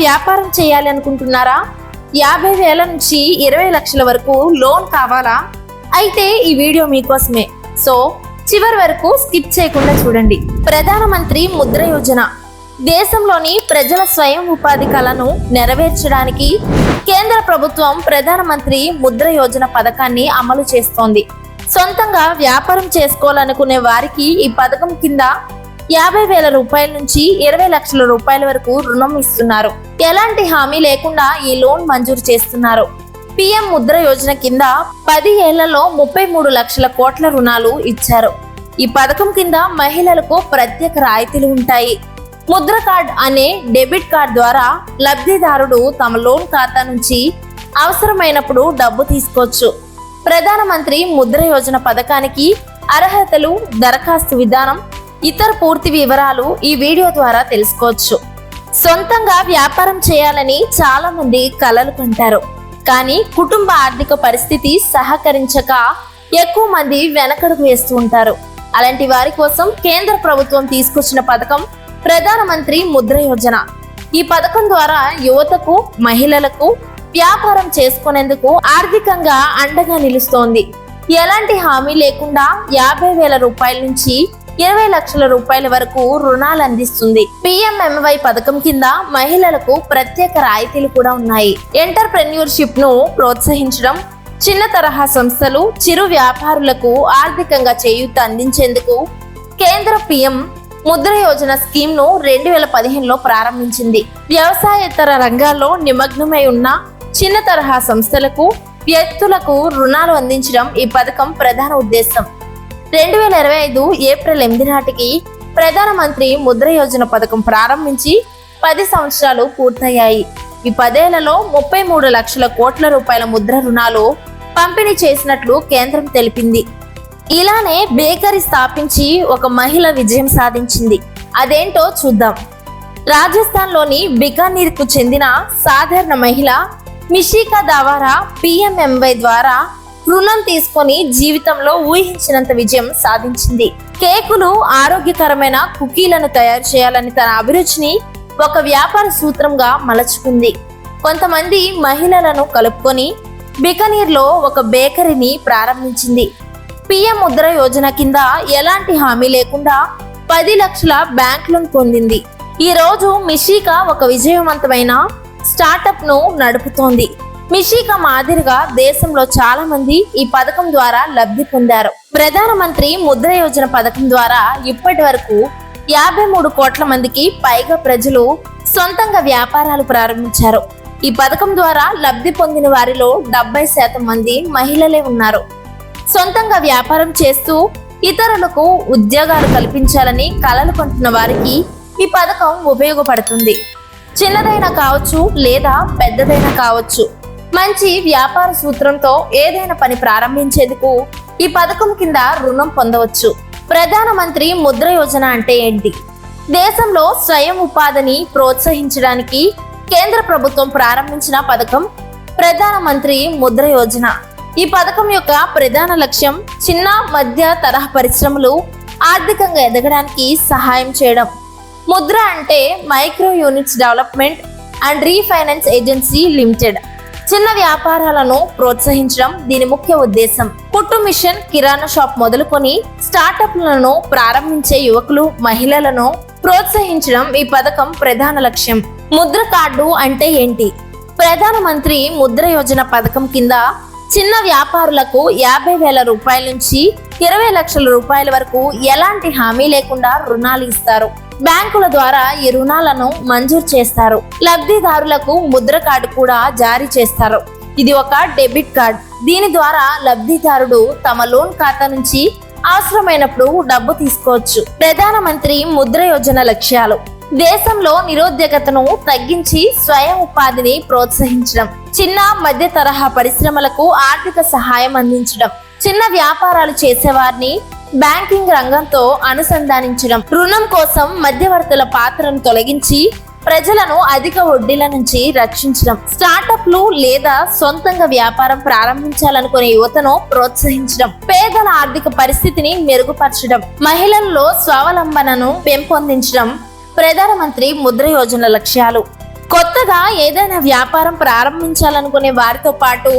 వ్యాపారం చేయాలి అనుకుంటున్నారా? యాభై వేల నుంచి ఇరవై లక్షల వరకు లోన్ కావాలా? అయితే ఈ వీడియో మీకోసమే. సో చివరి వరకు స్కిప్ చేయకుండా చూడండి. ప్రధానమంత్రి ముద్ర యోజన. దేశంలోని ప్రజల స్వయం ఉపాధి కలను నెరవేర్చడానికి కేంద్ర ప్రభుత్వం ప్రధానమంత్రి ముద్ర యోజన పథకాన్ని అమలు చేస్తోంది. సొంతంగా వ్యాపారం చేసుకోవాలనుకునే వారికి ఈ పథకం కింద యాభై వేల రూపాయల నుంచి ఇరవై లక్షల రూపాయల వరకు రుణం ఇస్తున్నారు. ఎలాంటి హామీ లేకుండా ఈ లోన్ మంజూరు చేస్తున్నారు. పిఎం ముద్ర యోజన కింద పది ఏళ్ళలో ముప్పై మూడు లక్షల కోట్ల రుణాలు ఇచ్చారు. ఈ పథకం కింద మహిళలకు ప్రత్యేక రాయితీలు ఉంటాయి. ముద్ర కార్డ్ అనే డెబిట్ కార్డ్ ద్వారా లబ్ధిదారుడు తమ లోన్ ఖాతా నుంచి అవసరమైనప్పుడు డబ్బు తీసుకోవచ్చు. ప్రధానమంత్రి ముద్ర యోజన పథకానికి అర్హతలు దరఖాస్తు విధానం ఇతర పూర్తి వివరాలు ఈ వీడియో ద్వారా తెలుసుకోవచ్చు. సొంతంగా వ్యాపారం చేయాలని చాలా మంది కలలు కంటారు. కానీ కుటుంబ ఆర్థిక పరిస్థితి సహకరించక ఎక్కువ మంది వెనకడుగు వేస్తూ ఉంటారు. అలాంటి వారి కోసం కేంద్ర ప్రభుత్వం తీసుకొచ్చిన పథకం ప్రధానమంత్రి ముద్ర యోజన. ఈ పథకం ద్వారా యువతకు మహిళలకు వ్యాపారం చేసుకునేందుకు ఆర్థికంగా అండగా నిలుస్తోంది. ఎలాంటి హామీ లేకుండా యాభై వేల రూపాయల నుంచి ఇరవై లక్షల రూపాయల వరకు రుణాలు అందిస్తుంది. పిఎంఎంవై పథకం కింద మహిళలకు ప్రత్యేక రాయితీలు కూడా ఉన్నాయి. ఎంటర్ప్రెన్యూర్షిప్ను ప్రోత్సహించడం చిన్న తరహా సంస్థలు చిరు వ్యాపారులకు ఆర్థికంగా చేయూత అందించేందుకు కేంద్ర పిఎం ముద్ర యోజన స్కీమ్ను రెండు వేల పదిహేనులో ప్రారంభించింది. వ్యవసాయేతర రంగాల్లో నిమగ్నమై ఉన్న చిన్న తరహా సంస్థలకు వ్యక్తులకు రుణాలు అందించడం ఈ పథకం ప్రధాన ఉద్దేశం. రెండు వేల ఇరవై ఐదు ఏప్రిల్ ఎనిమిది నాటికి ప్రధానమంత్రి ముద్ర యోజన పథకం ప్రారంభించి పది సంవత్సరాలు పూర్తయ్యాయి. ఈ పదేళ్ళలో ముప్పై మూడు లక్షల కోట్ల రూపాయల ముద్ర రుణాలు పంపిణీ చేసినట్లు కేంద్రం తెలిపింది. ఇలానే బేకరీ స్థాపించి ఒక మహిళ విజయం సాధించింది. అదేంటో చూద్దాం. రాజస్థాన్లోని బికానీర్కు చెందిన సాధారణ మహిళ మిషికా దావారా పిఎంఎంవై ద్వారా రుణం తీసుకొని జీవితంలో ఊహించినంత విజయం సాధించింది. కేకులు ఆరోగ్యకరమైన కుకీలను తయారు చేయాలని తన అభిరుచిని ఒక వ్యాపార సూత్రంగా మలచుకుంది. కొంతమంది మహిళలను కలుపుకొని బికనీర్లో ఒక బేకరీని ప్రారంభించింది. పిఎం ముద్ర యోజన కింద ఎలాంటి హామీ లేకుండా పది లక్షల బ్యాంక్ లోన్ పొందింది. ఈ రోజు మిషికా ఒక విజయవంతమైన స్టార్టప్ను నడుపుతోంది. మిషిక మాదిరిగా దేశంలో చాలా మంది ఈ పథకం ద్వారా లబ్ధి పొందారు. ప్రధానమంత్రి ముద్ర యోజన పథకం ద్వారా ఇప్పటి వరకు యాభై మూడు కోట్ల మందికి పైగా ప్రజలు సొంతంగా వ్యాపారాలు ప్రారంభించారు. ఈ పథకం ద్వారా లబ్ధి పొందిన వారిలో డెబ్బై శాతం మంది మహిళలే ఉన్నారు. సొంతంగా వ్యాపారం చేస్తూ ఇతరులకు ఉద్యోగాలు కల్పించాలని కలలు కొంటున్న వారికి ఈ పథకం ఉపయోగపడుతుంది. చిన్నదైనా కావచ్చు లేదా పెద్దదైనా కావచ్చు. మంచి వ్యాపార సూత్రంతో ఏదైనా పని ప్రారంభించేందుకు ఈ పథకం కింద రుణం పొందవచ్చు. ప్రధానమంత్రి ముద్ర యోజన అంటే ఏంటి? దేశంలో స్వయం ఉపాధిని ప్రోత్సహించడానికి కేంద్ర ప్రభుత్వం ప్రారంభించిన పథకం ప్రధానమంత్రి ముద్ర యోజన. ఈ పథకం యొక్క ప్రధాన లక్ష్యం చిన్న మధ్య తరహా పరిశ్రమలు ఆర్థికంగా ఎదగడానికి సహాయం చేయడం. ముద్ర అంటే micro units development and refinance agency limited. చిన్న వ్యాపారాలను ప్రోత్సహించడం దీని ముఖ్య ఉద్దేశం. కుట్టు మిషన్ కిరాణా షాప్ మొదలుకొని స్టార్టప్లను ప్రారంభించే యువకులు మహిళలను ప్రోత్సహించడం ఈ పథకం ప్రధాన లక్ష్యం. ముద్ర కార్డు అంటే ఏంటి? ప్రధానమంత్రి ముద్ర యోజన పథకం కింద చిన్న వ్యాపారులకు యాభై వేల రూపాయల నుంచి ఇరవై లక్షల రూపాయల వరకు ఎలాంటి హామీ లేకుండా రుణాలు ఇస్తారు? బ్యాంకుల ద్వారా ఈ రుణాలను మంజూరు చేస్తారు. లబ్ధిదారులకు ముద్ర కార్డు కూడా జారీ చేస్తారు. ఇది ఒక డెబిట్ కార్డ్. దీని ద్వారా లబ్ధిదారుడు తమ లోన్ ఖాతా నుంచి అవసరమైనప్పుడు డబ్బు తీసుకోవచ్చు. ప్రధానమంత్రి ముద్ర యోజన లక్ష్యాలు. దేశంలో నిరుద్యోగతను తగ్గించి స్వయం ఉపాధిని ప్రోత్సహించడం. చిన్న మధ్య తరహా పరిశ్రమలకు ఆర్థిక సహాయం అందించడం. చిన్న వ్యాపారాలు చేసేవారిని బ్యాంకింగ్ రంగంతో అనుసంధానించడం రుణం కోసం మధ్యవర్తుల పాత్రను తొలగించి ప్రజలను అధిక వడ్డీల నుంచి రక్షించడం స్టార్టప్లు లేదా సొంతంగా వ్యాపారం ప్రారంభించాలనుకునే యువతను ప్రోత్సహించడం పేదల ఆర్థిక పరిస్థితిని మెరుగుపరచడం మహిళల్లో స్వావలంబనను పెంపొందించడం ప్రధానమంత్రి ముద్ర యోజన లక్ష్యాలు. కొత్తగా ఏదైనా వ్యాపారం ప్రారంభించాలనుకునే వారితో పాటు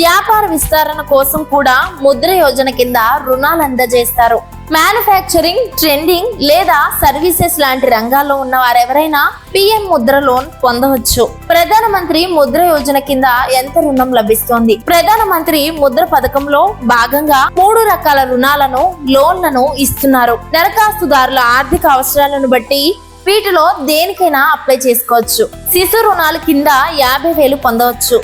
వ్యాపార విస్తరణ కోసం కూడా ముద్ర యోజన కింద రుణాలు అందజేస్తారు. మ్యానుఫ్యాక్చరింగ్ ట్రెండింగ్ లేదా సర్వీసెస్ లాంటి రంగాల్లో ఉన్న వారెవరైనా పిఎం ముద్ర లోన్ పొందవచ్చు. ప్రధానమంత్రి ముద్ర యోజన కింద ఎంత రుణం లభిస్తోంది? ప్రధానమంత్రి ముద్ర పథకంలో భాగంగా మూడు రకాల రుణాలను లోన్లను ఇస్తున్నారు. దరఖాస్తుదారుల ఆర్థిక అవసరాలను బట్టి వీటిలో దేనికైనా అప్లై చేసుకోవచ్చు. శిశు రుణాల కింద యాభై వేలు పొందవచ్చు.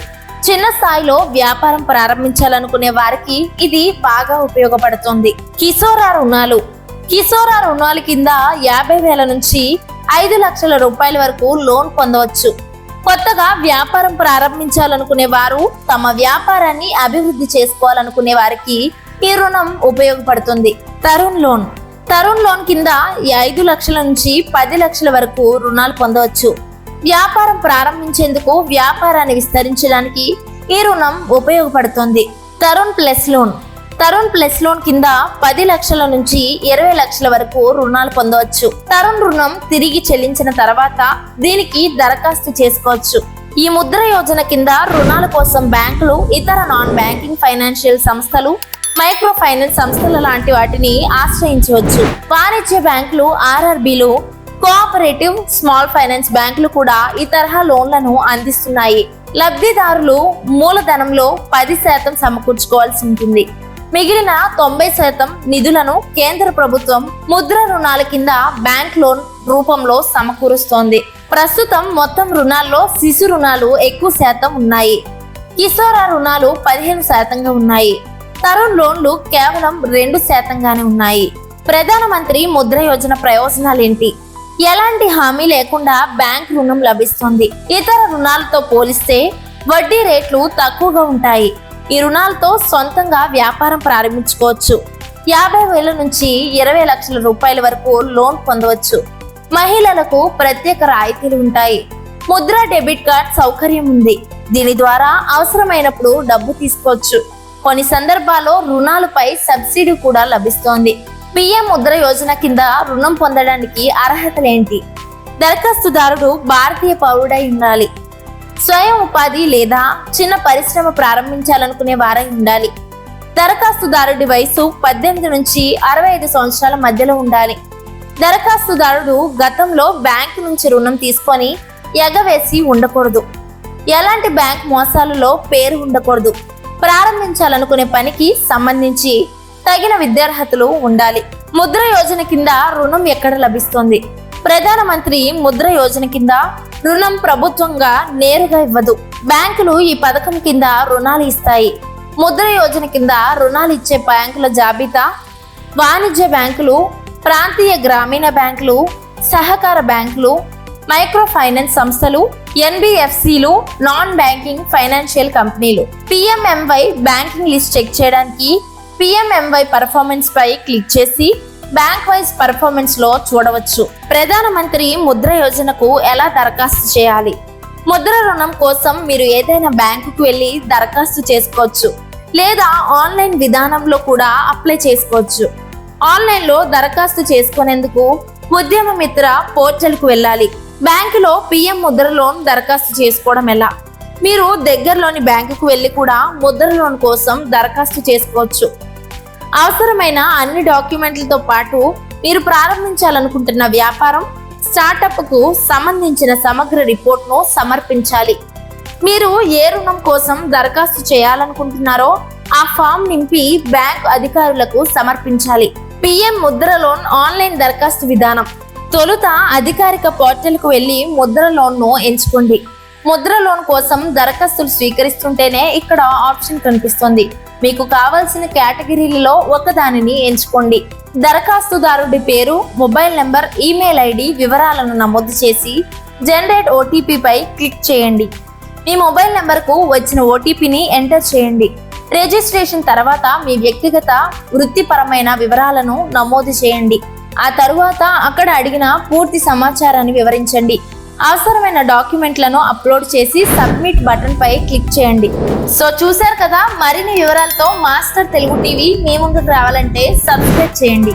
చిన్న స్థాయిలో వ్యాపారం ప్రారంభించాలనుకునే వారికి ఇది బాగా ఉపయోగపడుతుంది. కిశోరా రుణాలు. కిశోరా రుణాల కింద యాభై వేల నుంచి ఐదు లక్షల రూపాయల వరకు లోన్ పొందవచ్చు. కొత్తగా వ్యాపారం ప్రారంభించాలనుకునే వారు తమ వ్యాపారాన్ని అభివృద్ధి చేసుకోవాలనుకునే వారికి ఈ రుణం ఉపయోగపడుతుంది. తరుణ్ లోన్. తరుణ్ లోన్ కింద ఐదు లక్షల నుంచి పది లక్షల వరకు రుణాలు పొందవచ్చు. వ్యాపారం ప్రారంభించేందుకు వ్యాపారాన్ని విస్తరించడానికి ఈ రుణం ఉపయోగపడుతుంది. Tarun plus loan. Tarun plus loan కింద పది లక్షల నుంచి ఇరవై లక్షల వరకు రుణాలు పొందవచ్చు. తరుణ్ రుణం తిరిగి చెల్లించిన తర్వాత దీనికి దరఖాస్తు చేసుకోవచ్చు. ఈ ముద్ర యోజన కింద రుణాల కోసం బ్యాంకులు ఇతర నాన్ బ్యాంకింగ్ ఫైనాన్షియల్ సంస్థలు మైక్రో ఫైనాన్స్ సంస్థల లాంటి వాటిని ఆశ్రయించవచ్చు. వాణిజ్య బ్యాంకులు ఆర్ఆర్బీలు కోఆపరేటివ్ స్మాల్ ఫైనాన్స్ బ్యాంకులు కూడా ఈ తరహా లోన్లను అందిస్తున్నాయి. లబ్ధిదారులు మూలధనంలో పది శాతం సమకూర్చుకోవాల్సి ఉంటుంది. మిగిలిన తొంభై శాతం నిధులను కేంద్ర ప్రభుత్వం ముద్ర రుణాల కింద బ్యాంక్ లోన్ రూపంలో సమకూరుస్తోంది. ప్రస్తుతం మొత్తం రుణాల్లో శిశు రుణాలు ఎక్కువ శాతం ఉన్నాయి. కిశోర రుణాలు పదిహేను శాతంగా ఉన్నాయి. తరుణ్ లోన్లు కేవలం రెండు శాతంగానే ఉన్నాయి. ప్రధానమంత్రి ముద్ర యోజన ప్రయోజనాలేంటి? ఎలాంటి హామీ లేకుండా బ్యాంక్ రుణం లభిస్తుంది? ఇతర రుణాలతో పోలిస్తే వడ్డీ రేట్లు తక్కువగా ఉంటాయి. ఈ రుణాలతో సొంతంగా వ్యాపారం ప్రారంభించుకోవచ్చు. యాభై వేల నుంచి ఇరవై లక్షల రూపాయల వరకు లోన్ పొందవచ్చు. మహిళలకు ప్రత్యేక రాయితీలు ఉంటాయి. ముద్ర డెబిట్ కార్డ్ సౌకర్యం ఉంది. దీని ద్వారా అవసరమైనప్పుడు డబ్బు తీసుకోవచ్చు. కొన్ని సందర్భాల్లో రుణాలపై సబ్సిడీ కూడా లభిస్తోంది. పిఎం ముద్ర యోజన కింద రుణం పొందడానికి అర్హతలేంటి? దరఖాస్తుదారుడు భారతీయ పౌరుడై ఉండాలి. స్వయం ఉపాధి లేదా చిన్న పరిశ్రమ ప్రారంభించాలనుకునే వారై ఉండాలి. దరఖాస్తుదారుడి వయసు పద్దెనిమిది నుంచి అరవై ఐదు సంవత్సరాల మధ్యలో ఉండాలి. దరఖాస్తుదారుడు గతంలో బ్యాంకు నుంచి రుణం తీసుకొని ఎగవేసి ఉండకూడదు. ఎలాంటి బ్యాంక్ మోసాలలో పేరు ఉండకూడదు. ప్రారంభించాలనుకునే పనికి సంబంధించి తగిన విద్యార్హతలు ఉండాలి. ముద్ర యోజన కింద రుణం ఎక్కడ లభిస్తుంది? ప్రధానమంత్రి ముద్ర యోజన కింద రుణం ప్రభుత్వంగా నేరుగా ఇవ్వదు. బ్యాంకులు ఈ పథకం కింద రుణాలు ఇస్తాయి. ముద్ర యోజన కింద రుణాలు ఇచ్చే బ్యాంకుల జాబితా వాణిజ్య బ్యాంకులు ప్రాంతీయ గ్రామీణ బ్యాంకులు సహకార బ్యాంకులు మైక్రో ఫైనాన్స్ సంస్థలు ఎన్బిఎఫ్సిలు నాన్ బ్యాంకింగ్ ఫైనాన్షియల్ కంపెనీలు. పిఎంఎంవై బ్యాంకింగ్ లిస్ట్ చెక్ చేయడానికి పిఎంఎంవై పర్ఫార్మెన్స్ పై క్లిక్ చేసి బ్యాంక్ వైజ్ పర్ఫార్మెన్స్లో చూడవచ్చు. ప్రధానమంత్రి ముద్ర యోజనకు ఎలా దరఖాస్తు చేయాలి? ముద్ర రుణం కోసం మీరు ఏదైనా బ్యాంకుకు వెళ్ళి దరఖాస్తు చేసుకోవచ్చు. లేదా ఆన్లైన్ విధానంలో కూడా అప్లై చేసుకోవచ్చు. ఆన్లైన్లో దరఖాస్తు చేసుకునేందుకు ఉద్యమ మిత్ర పోర్టల్కు వెళ్ళాలి. బ్యాంకులో పిఎం ముద్ర లోన్ దరఖాస్తు చేసుకోవడం ఎలా? మీరు దగ్గరలోని బ్యాంకుకు వెళ్ళి కూడా ముద్ర లోన్ కోసం దరఖాస్తు చేసుకోవచ్చు. అవసరమైన అన్ని డాక్యుమెంట్లతో పాటు మీరు ప్రారంభించాలనుకుంటున్న వ్యాపారం స్టార్టప్కు సంబంధించిన సమగ్ర రిపోర్ట్ను సమర్పించాలి. మీరు ఏ రుణం కోసం దరఖాస్తు చేయాలనుకుంటున్నారో ఆ ఫామ్ నింపి బ్యాంక్ అధికారులకు సమర్పించాలి. పిఎం ముద్ర లోన్ ఆన్లైన్ దరఖాస్తు విధానం. తొలుత అధికారిక పోర్టల్కు వెళ్ళి ముద్ర లోన్ను ఎంచుకోండి. ముద్ర లోన్ కోసం దరఖాస్తులు స్వీకరిస్తుంటేనే ఇక్కడ ఆప్షన్ కనిపిస్తుంది. మీకు కావాల్సిన కేటగిరీలలో ఒకదానిని ఎంచుకోండి. దరఖాస్తుదారుడి పేరు మొబైల్ నెంబర్ ఈమెయిల్ ఐడి వివరాలను నమోదు చేసి జనరేట్ ఓటీపీపై క్లిక్ చేయండి. మీ మొబైల్ నెంబర్కు వచ్చిన ఓటీపీని ఎంటర్ చేయండి. రిజిస్ట్రేషన్ తర్వాత మీ వ్యక్తిగత వృత్తిపరమైన వివరాలను నమోదు చేయండి. ఆ తరువాత అక్కడ అడిగిన పూర్తి సమాచారాన్ని వివరించండి. అవసరమైన డాక్యుమెంట్లను అప్లోడ్ చేసి సబ్మిట్ బటన్ పై క్లిక్ చేయండి. సో చూశారు కదా మరిన్ని వివరాలతో మాస్టర్ తెలుగు టీవీ మీ ముందుకు రావాలంటే సబ్స్క్రైబ్ చేయండి.